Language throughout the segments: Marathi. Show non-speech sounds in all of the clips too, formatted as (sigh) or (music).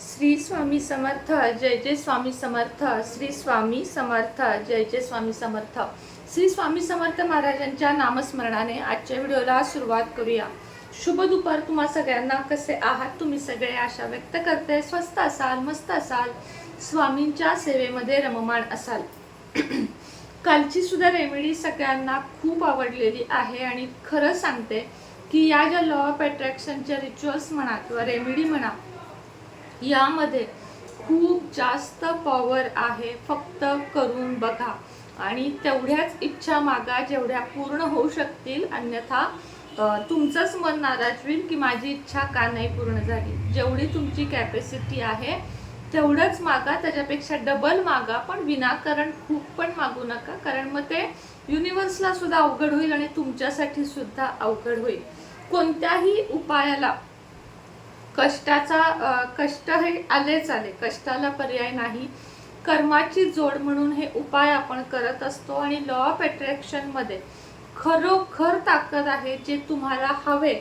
श्री स्वामी समर्थ जय जय स्वामी समर्थ श्री स्वामी समर्थ जय जय स्वामी समर्थ. श्री स्वामी समर्थ महाराजांच्या नामस्मरणाने आजच्या व्हिडिओला सुरुवात करूया. शुभ दुपार तुम्हा सगळ्यांना. कसे आहात तुम्ही सगळे? आशा व्यक्त करते. स्वस्त असाल मस्त असाल. स्वामींच्या सेवेमध्ये रममाण असाल. (clears throat) कालची सुद्धा रेमेडी सगळ्यांना खूप आवडलेली आहे आणि खरं सांगते की या ज्या लॉ ऑफ अट्रॅक्शनच्या रिच्युअल्स म्हणा किंवा रेमेडी म्हणा यामध्ये खूप जास्त पॉवर आहे फक्त करून बघा. आणि तेवढ्याच इच्छा मागा जेवढ्या पूर्ण होऊ शकतील. अन्यथा तुमचंच मन नाराज होईल की माझी इच्छा का नाही पूर्ण झाली. जेवढी तुमची कॅपॅसिटी आहे तेवढंच मागा. त्याच्यापेक्षा डबल मागा. पण विनाकारण खूप पण मागू नका. कारण मग ते युनिवर्सला सुद्धा अवघड होईल आणि तुमच्यासाठी सुद्धा अवघड होईल. कोणत्याही उपायाला कष्टाचा कष्ट हे आलेच आले कष्टाला पर्याय नाही. कर्माची जोड म्हणून हे उपाय आपण करत असतो आणि लॉ ऑफ अट्रॅक्शनमध्ये खरोखर ताकद आहे जे तुम्हाला हवे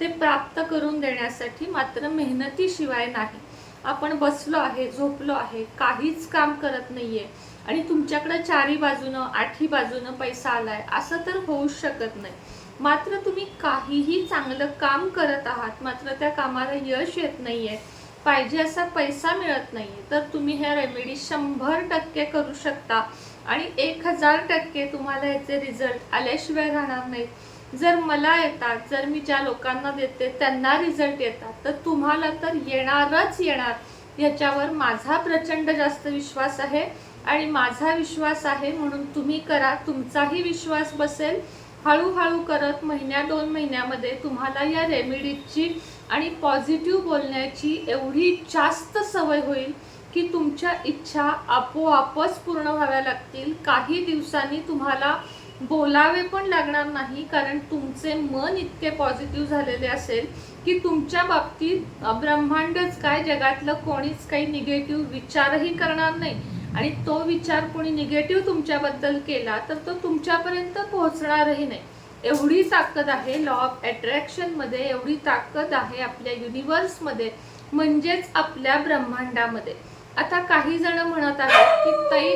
ते प्राप्त करून देण्यासाठी मात्र मेहनतीशिवाय नाही. आपण बसलो आहे झोपलो आहे काहीच काम करत नाहीये आणि तुमच्याकडं चारी बाजूनं आठी बाजूनं पैसा आलाय असं तर होऊच शकत नाही. मात्र तुम्ही काहीही चांगलं काम करत आहात मात्र त्या कामाला यश येत नाहीये. पाहिजे असा पैसा मिळत नाहीये. तर तुम्ही ह्या रेमेडी शंभर टक्के करू शकता आणि एक हजार टक्के तुम्हाला याचे रिझल्ट आल्याशिवाय राहणार नाहीत. जर मला येतात जर मी ज्या लोकांना देते त्यांना रिझल्ट येतात तर तुम्हाला तर येणारच येणार. याच्यावर माझा प्रचंड जास्त विश्वास आहे आणि माझा विश्वास आहे म्हणून तुम्ही करा. तुमचाही विश्वास बसेल. हळूहळू करत महिन्या दोन महिन्यामध्ये तुम्हाला या रेमेडीजची आणि पॉझिटिव्ह बोलण्याची एवढी जास्त सवय होईल की तुमच्या इच्छा आपोआपच पूर्ण व्हाव्या लागतील. काही दिवसांनी तुम्हाला बोलावे पण लागणार नाही कारण तुमचे मन इतके पॉझिटिव्ह झालेले असेल की तुमच्या बाबतीत ब्रह्मांडच काय जगातलं कोणीच काही निगेटिव्ह विचारही करणार नाही. आणि तो विचार कोणी निगेटिव्ह तुमच्याबद्दल केला तर तो तुमच्यापर्यंत पोहोचणारही नाही. एवढी ताकद आहे लॉ ऑफ अट्रॅक्शनमध्ये एवढी ताकद आहे आपल्या युनिवर्समध्ये म्हणजेच आपल्या ब्रह्मांडामध्ये. आता काही जण म्हणत आहेत की ताई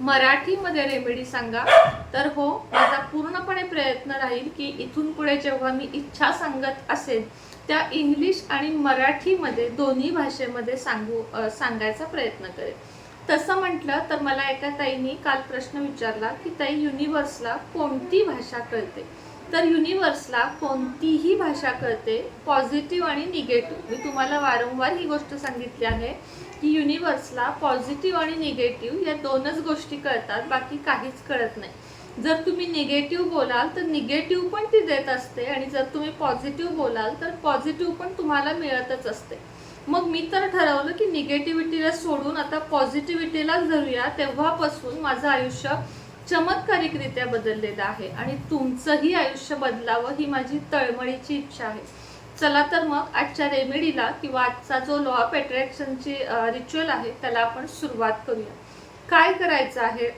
मराठीमध्ये रेमेडी सांगा. तर हो माझा पूर्णपणे प्रयत्न राहील की इथून पुढे जेव्हा मी इच्छा सांगत असेल त्या इंग्लिश आणि मराठीमध्ये दोन्ही भाषेमध्ये सांगू सांगायचा प्रयत्न करेल तसं म्हटलं तर मला एका ताईने काल प्रश्न विचारला की ताई युनिवर्सला कोणती भाषा कळते? तर युनिवर्सला कोणतीही भाषा कळते पॉझिटिव्ह आणि निगेटिव्ह मी तुम्हाला वारंवार ही गोष्ट सांगितली आहे की युनिवर्सला पॉझिटिव्ह आणि निगेटिव्ह या दोनच गोष्टी कळतात बाकी काहीच कळत नाही. जर तुम्ही निगेटिव्ह बोलाल तर निगेटिव्ह पण ती देत असते आणि जर तुम्ही पॉझिटिव्ह बोलाल तर पॉझिटिव्ह पण तुम्हाला मिळतच असते. मग मी तर ठरवलं की निगेटिव्हिटीला सोडून आता पॉझिटिव्हिटीलाच धरूया तेव्हापासून माझं आयुष्य चमत्कारिकरित्या बदललेलं आहे. आणि तुमचंही आयुष्य बदलावं ही माझी तळमळीची इच्छा आहे. चला तर मग आजच्या रेमेडीला किंवा आजचा जो लॉ ऑफ अट्रॅक्शनची रिच्युअल आहे त्याला आपण सुरुवात करूया. काय करायचं आहे?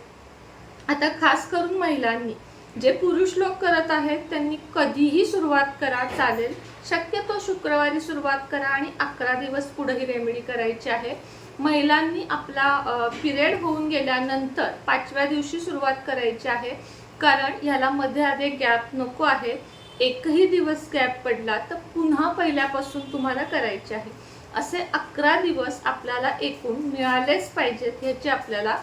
आता खास करून महिलांनी जे पुरुष लोक करत आहेत त्यांनी कधीही सुरुवात करा चालेल. शक्यतो शुक्रवारी सुरुवात करा आणि अकरा दिवस पुढे ही रेमेडी करायची आहे. महिलांनी आपला पिरियड होऊन गेल्यानंतर पाचव्या दिवशी सुरुवात करायची आहे. कारण ह्याला मध्ये आधे गॅप नको आहे. एकही दिवस गॅप पडला तर पुन्हा पहिल्यापासून तुम्हाला करायचे आहे. असे अकरा दिवस आपल्याला एकूण मिळालेच पाहिजेत ह्याची आपल्याला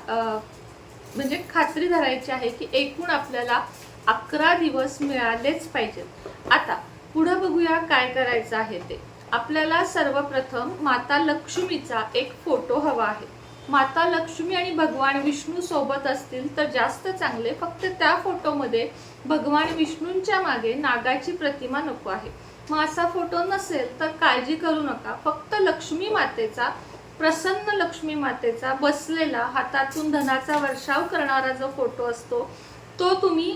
म्हणजे खात्री धरायची आहे की एकूण आपल्याला अकरा दिवस मिळालेच पाहिजेत. आता पुढं बघूया काय करायचं आहे ते. आपल्याला सर्वप्रथम माता लक्ष्मीचा एक फोटो हवा आहे. माता लक्ष्मी आणि भगवान विष्णू सोबत असतील तर जास्त चांगले फक्त त्या फोटोमध्ये भगवान विष्णूंच्या मागे नागाची प्रतिमा नको आहे. मग असा फोटो नसेल तर काळजी करू नका. फक्त लक्ष्मी मातेचा प्रसन्न लक्ष्मी मातेचा बसलेला हातातून धनाचा वर्षाव करणारा जो फोटो असतो तो तुम्ही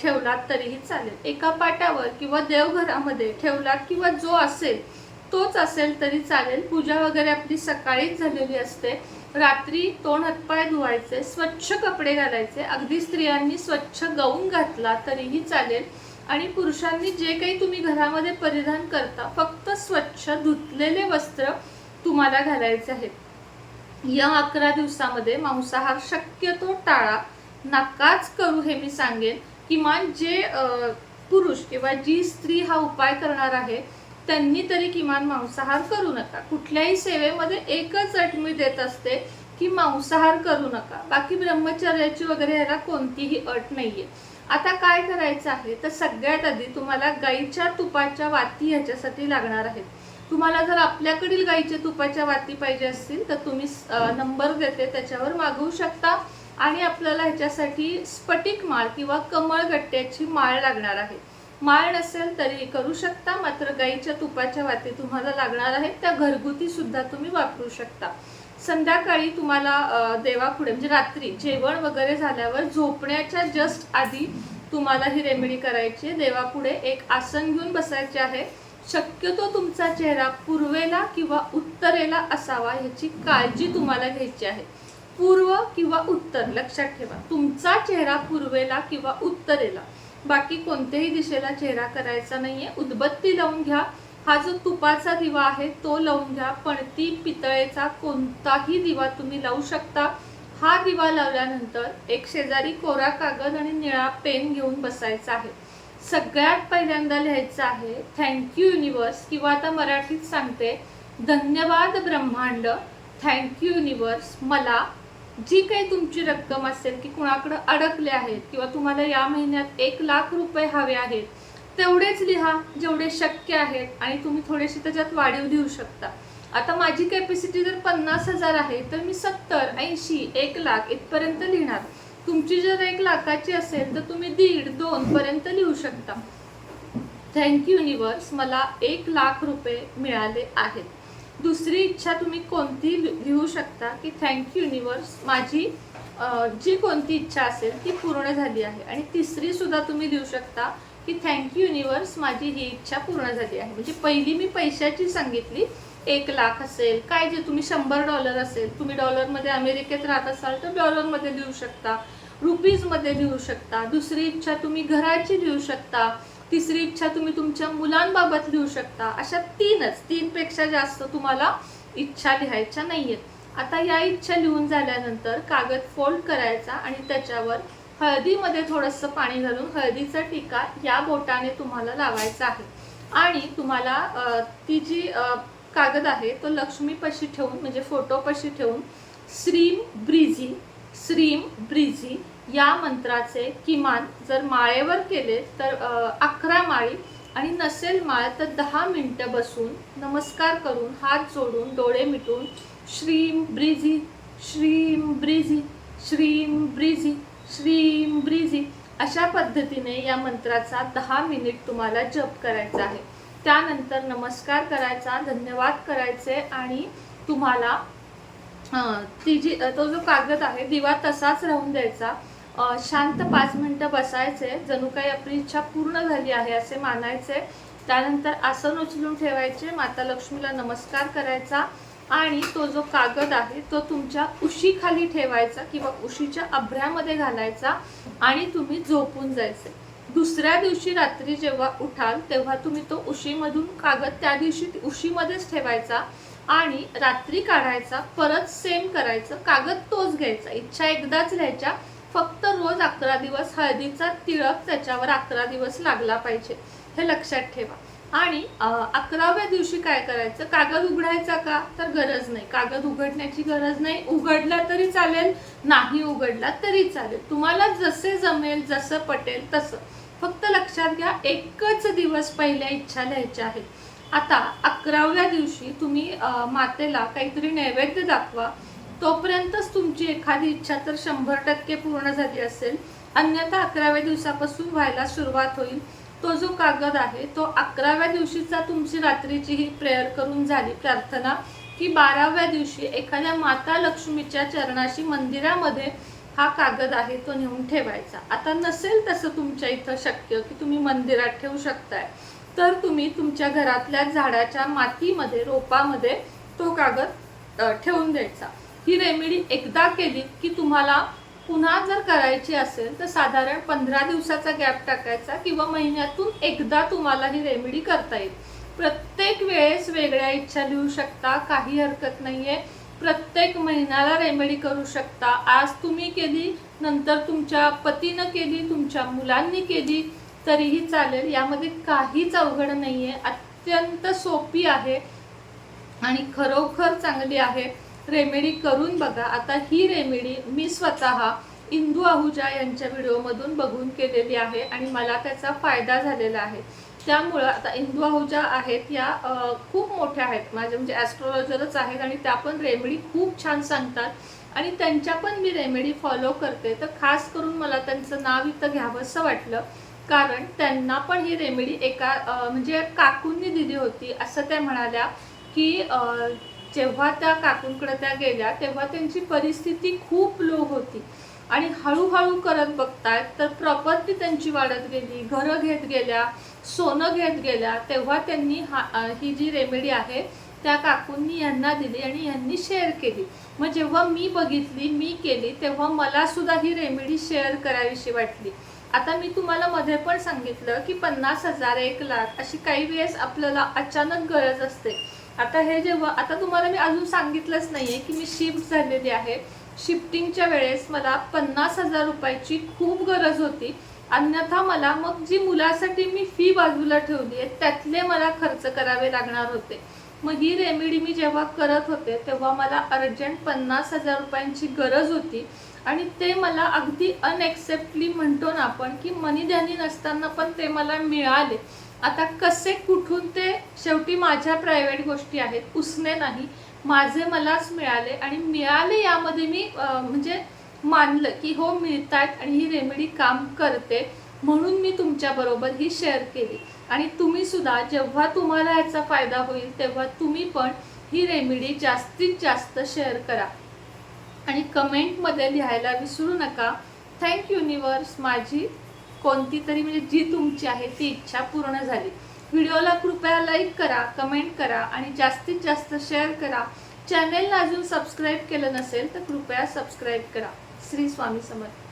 ठेवलात तरीही चालेल. एका पाटावर किंवा देवघरामध्ये ठेवलात किंवा जो असेल तोच असेल तरी चालेल. पूजा वगैरे आपली सकाळीच झालेली असते. रात्री तोंड हातपाय धुवायचे स्वच्छ कपडे घालायचे. अगदी स्त्रियांनी स्वच्छ गाऊन घातला तरीही चालेल. आणि पुरुषांनी जे काही तुम्ही घरामध्ये परिधान करता फक्त स्वच्छ धुतलेले वस्त्र तुम्हाला घालायचे आहेत. या अकरा दिवसामध्ये मांसाहार शक्यतो टाळा. नकाच करू हे मी सांगेन. किमान जे पुरुष किंवा जी स्त्री हा उपाय करणार आहे त्यांनी तरी किमान मांसाहार करू नका. कुठल्याही सेवेमध्ये एकच अट मी देत असते की मांसाहार करू नका. बाकी ब्रह्मचर्याची वगैरे ह्याला कोणतीही अट नाहीये. आता काय करायचं आहे? तर सगळ्यात आधी तुम्हाला गाईच्या तुपाच्या वाती ह्याच्यासाठी लागणार आहेत. तुम्हाला जर आपल्याकडील गाईच्या तुपाच्या वाती पाहिजे असतील तर तुम्ही नंबर देते त्याच्यावर मागवू शकता. आणि आपल्याला ह्याच्यासाठी स्फटिक माळ किंवा कमळगट्ट्याची माळ लागणार आहे. माळ नसेल तरी करू शकता मात्र गाईच्या तुपाच्या वाती तुम्हाला लागणार आहेत त्या घरगुती सुद्धा तुम्ही वापरू शकता. संध्याकाळी तुम्हाला देवापुढे म्हणजे रात्री जेवण वगैरे झाल्यावर झोपण्याच्या जस्ट आधी तुम्हाला ही रेमेडी करायची आहे. देवापुढे एक आसन घेऊन बसायचे आहे. शक्यतो तुमचा चेहरा पूर्वेला किंवा उत्तरेला असावा ह्याची काळजी तुम्हाला घ्यायची आहे. पूर्व किंवा उत्तर लक्षात ठेवा. तुमचा चेहरा पूर्वेला किंवा उत्तरेला. बाकी कोणत्याही दिशेला चेहरा करायचा नाहीये. उदबत्ती लावून घ्या. हा जो तुपाचा दिवा आहे तो लावून घ्या. पणती पितळेचा कोणताही दिवा तुम्ही लावू शकता. हा दिवा लावल्यानंतर एक शेजारी कोरा कागद आणि निळा पेन घेऊन बसायचा आहे. सगळ्यात पहिल्यांदा लिहायचं आहे थँक्यू युनिवर्स किंवा आता मराठीत सांगते धन्यवाद ब्रह्मांड. थँक्यू युनिवर्स मला जी काही तुमची रक्कम असेल की कुणाकडे अडकले आहेत किंवा तुम्हाला या महिन्यात एक लाख रुपये हवे आहेत तेवढेच लिहा जेवढे शक्य आहेत आणि तुम्ही थोडेसे त्याच्यात वाढीव देऊ शकता. आता माझी कॅपॅसिटी जर पन्नास हजार आहे तर मी सत्तर ऐंशी एक लाख इथपर्यंत लिहिणार. तुमची जर एक लाखाची असेल तर तुम्ही दीड दोन पर्यंत लिहू शकता. थँक्यू युनिवर्स मला एक लाख रुपये मिळाले आहेत. दुसरी इच्छा तुम्ही कोणती लिहू शकता? की थँक्यू युनिवर्स माझी जी कोणती इच्छा असेल ती पूर्ण झाली आहे. आणि तिसरी सुद्धा तुम्ही लिहू शकता की थँक यू युनिवर्स माझी ही इच्छा पूर्ण झाली आहे. म्हणजे पहिली मी पैशाची सांगितली. एक लाख असेल काय जे तुम्ही शंभर डॉलर असेल तुम्ही डॉलरमध्ये अमेरिकेत राहत असाल तर डॉलरमध्ये लिहू शकता. रुपीजमध्ये लिहू शकता दुसरी इच्छा तुम्ही घराची लिहू शकता तिसरी इच्छा तुम्ही तुमच्या मुलांबाबत लिहू शकता. अशा तीनच तीनपेक्षा जास्त तुम्हाला इच्छा लिहायच्या नाहीयेत. आता या इच्छा लिहून झाल्यानंतर कागद फोल्ड करायचा आणि त्याच्यावर हळदीमध्ये थोडंसं पाणी घालून हळदीचा टिका या बोटाने तुम्हाला लावायचा आहे. आणि तुम्हाला ती जी कागद आहे तो लक्ष्मीपाशी ठेवून म्हणजे फोटोपाशी ठेवून श्रीम ब्रिझी श्रीम ब्रिझी या मंत्राचे किमान जर माळेवर केले तर अकरा माळी आणि नसेल माळ तर दहा मिनटं बसून नमस्कार करून हात जोडून डोळे मिटून श्रीम ब्रिझी श्रीम ब्रिझी श्रीम ब्रिझी श्रीम ब्रिझी अशा पद्धतीने या मंत्राचा दहा मिनिट तुम्हाला जप करायचा आहे. त्यानंतर नमस्कार करायचा धन्यवाद करायचे आणि तुम्हाला ती जी तो जो कागद आहे दिवा तसाच राहून द्यायचा. शांत पाच मिनटं बसायचे. जणू काही आपली इच्छा पूर्ण झाली आहे असे मानायचे. त्यानंतर आसन उचलून ठेवायचे. माता लक्ष्मीला नमस्कार करायचा. आणि तो जो कागद आहे तो तुमच्या उशीखाली ठेवायचा किंवा उशीच्या अभ्र्यामध्ये घालायचा आणि तुम्ही झोपून जायचे. दुसऱ्या दिवशी रात्री जेव्हा उठाल तेव्हा तुम्ही तो उशीमधून कागद त्या दिवशी उशीमध्येच ठेवायचा. आणि रात्री काढायचा परत सेम करायचं कागद तोच घ्यायचा. इच्छा एकदाच लिहायच्या फक्त रोज अकरा दिवस हळदीचा तिळक त्याच्यावर अकरा दिवस लागला पाहिजे. हे लक्षात ठेवा. आणि अकराव्या दिवशी काय करायचं? कागद उघडायचा का? तर गरज नाही. कागद उघडण्याची गरज नाही. उघडला तरी चालेल नाही उघडला तरी चालेल. तुम्हाला जसे जमेल जसं पटेल तसं. फक्त लक्षात घ्या एकच दिवस पहिल्या इच्छा लिहायच्या आहेत. आता अकराव्या दिवशी तुम्ही मातेला काहीतरी नैवेद्य दाखवा. तोपर्यंतच तुमची एखादी इच्छा तर शंभर टक्के पूर्ण झाली असेल. अन्यथा अकराव्या दिवसापासून व्हायला सुरुवात होईल. तो जो कागद आहे तो अकराव्या दिवशीचा तुमची रात्रीची ही प्रेयर करून झाली प्रार्थना की बाराव्या दिवशी एखाद्या माता लक्ष्मीच्या चरणाशी मंदिरामध्ये हा कागद आहे तो नेऊन ठेवायचा. आता नसेल तसं तुमच्या इथं शक्य की तुम्ही मंदिरात ठेवू शकताय. तर तुम्ही तुमच्या घरातल्या झाडाच्या मातीमध्ये रोपामध्ये तो कागद ठेवून द्यायचा. ही रेमेडी एकदा केली की तुम्हाला पुन्हा जर करायची असेल तर साधारण पंधरा दिवसाचा गॅप टाकायचा किंवा महिन्यातून एकदा तुम्हाला ही रेमेडी करता येईल. प्रत्येक वेळेस वेगळ्या इच्छा लिहू शकता काही हरकत नाहीये. प्रत्येक महिन्याला रेमेडी करू शकता. आज तुम्ही केली नंतर तुमच्या पतीनं केली तुमच्या मुलांनी केली तरीही चालेल. यामध्ये काहीच अवघड नाही आहे अत्यंत सोपी आहे आणि खरोखर चांगली आहे. रेमेडी करून बघा. आता ही रेमेडी मी स्वतः इंदू आहुजा यांच्या व्हिडिओमधून बघून केलेली आहे आणि मला त्याचा फायदा झालेला आहे. त्यामुळं आता इंदू आहुजा आहेत या खूप मोठ्या आहेत. माझ्या म्हणजे ॲस्ट्रॉलॉजरच आहेत आणि त्या पण रेमेडी खूप छान सांगतात. आणि त्यांच्या पण मी रेमेडी फॉलो करते. तर खास करून मला त्यांचं नाव इथं घ्यावंसं वाटलं. कारण त्यांना पण ही रेमेडी एका म्हणजे काकूंनी दिली होती असं त्या म्हणाल्या की जेव्हा त्या काकूंकडे त्या गेल्या तेव्हा त्यांची परिस्थिती खूप लो होती. आणि हळूहळू करत बघतायत तर प्रॉपर्टी त्यांची वाढत गेली घरं घेत गेल्या सोनं घेत गेल्या तेव्हा त्यांनी हा ही जी रेमेडी आहे त्या काकूंनी यांना दिली आणि यांनी शेअर केली. मग जेव्हा मी बघितली मी केली तेव्हा मला सुद्धा ही रेमेडी शेअर करावीशी वाटली. आता मी तुम्हाला मध्ये पण सांगितलं की पन्नास हजार एक लाख अशी काही वेळेस आपल्याला अचानक गरज असते. आता हे जेव्हा आता तुम्हाला मी अजून सांगितलंच नाही आहे की मी शिफ्ट झालेली आहे. शिफ्टिंगच्या वेळेस मला पन्नास हजार रुपयाची खूप गरज होती. अन्यथा मला मग जी मुलासाठी मी फी बाजूला ठेवली आहे त्यातले मला खर्च करावे लागणार होते. मग ही रेमेडी मी जेव्हा करत होते तेव्हा मला अर्जंट पन्नास हजार रुपयांची गरज होती. आणि ते मला अगदी अनएक्सेप्टली म्हणतो ना आपण की मनी ध्यानी नसताना पण ते मला मिळाले. आता कसे कुठून ते शेवटी माझ्या प्रायव्हेट गोष्टी आहेत उसने नाही माझे मलाच मिळाले. आणि मिळाले यामध्ये मी म्हणजे मानलं की हो मिळतायत आणि ही रेमेडी काम करते म्हणून मी तुमच्याबरोबर ही शेअर केली. आणि तुम्ही सुद्धा जेव्हा तुम्हाला याचा फायदा होईल तेव्हा तुम्ही पण ही रेमेडी जास्तीत जास्त शेअर करा. आणि कमेंटमध्ये लिहायला विसरू नका. थँक युनिवर्स माझी कोणती तरी म्हणजे जी तुमची आहे ती इच्छा पूर्ण झाली. व्हिडिओला कृपया लाईक करा कमेंट करा आणि जास्तीत जास्त शेअर करा. चॅनेलला अजून सबस्क्राईब केलं नसेल तर कृपया सबस्क्राईब करा. श्री स्वामी समर्थ.